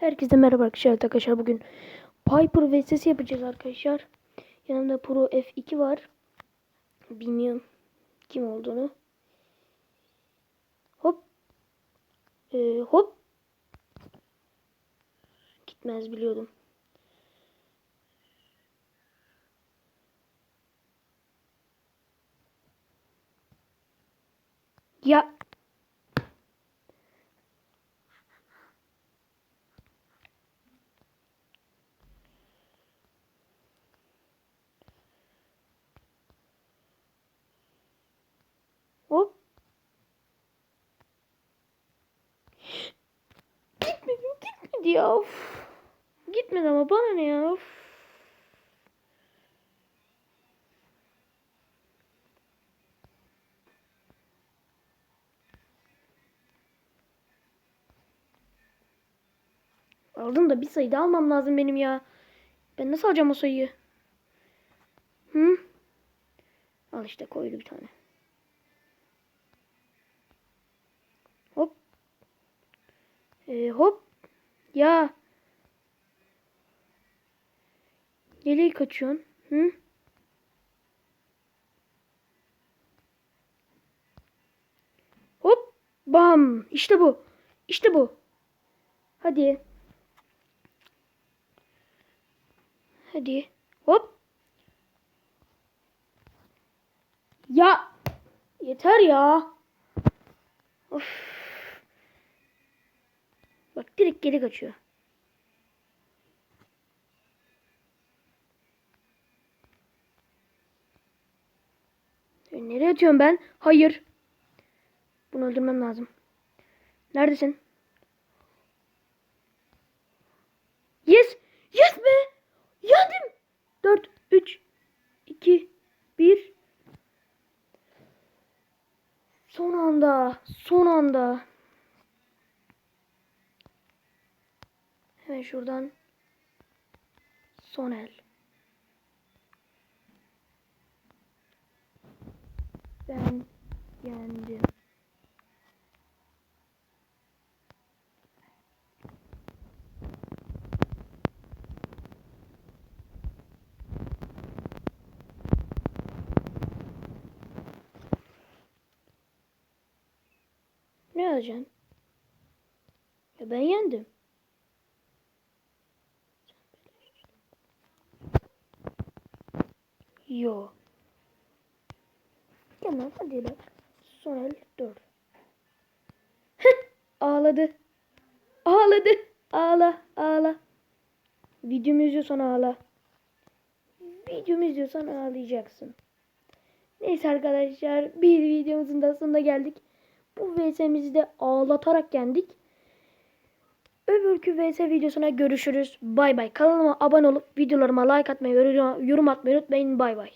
Herkese merhaba arkadaşlar. Arkadaşlar bugün Piper vs yapacağız arkadaşlar. Yanımda Pro F2 var. Bilmiyorum kim olduğunu. Hop. Ee, hop. Gitmez biliyordum. Ya Hop. Gitmedi, gitmedi. Of. Gitmedi ama bana ne ya. Of. Aldım da bir sayı da almam lazım benim ya. Ben nasıl alacağım o sayıyı? Hı? Al işte koydu bir tane. Hop. Ee, hop. Ya. Nereye kaçıyorsun? Hı? Hop. Bam. İşte bu. İşte bu. Hadi. Hadi. Hop. Ya. Yeter ya. Of. Direkt geri kaçıyor. E, Nereye atıyorum ben? Hayır. Bunu öldürmem lazım. Neredesin? Yes! Yes be! Yendim! 4, 3, 2, 1. Son anda. Son anda. Hemen şuradan. Son el. Ben yendim. Ne alacaksın? Ya ben yendim. Yo. Tamam hadi bak. Son el dur. Ağladı. Ağladı. Ağla ağla. Videomu izliyorsan ağla. Videomu izliyorsan ağlayacaksın. Neyse arkadaşlar bir videomuzun da sonuna geldik. Bu VS'mizi de ağlatarak yendik. Öbürkü VS videosuna görüşürüz. Bay bay. Kanalıma abone olup videolarıma like atmayı, yorum atmayı unutmayın. Bay bay.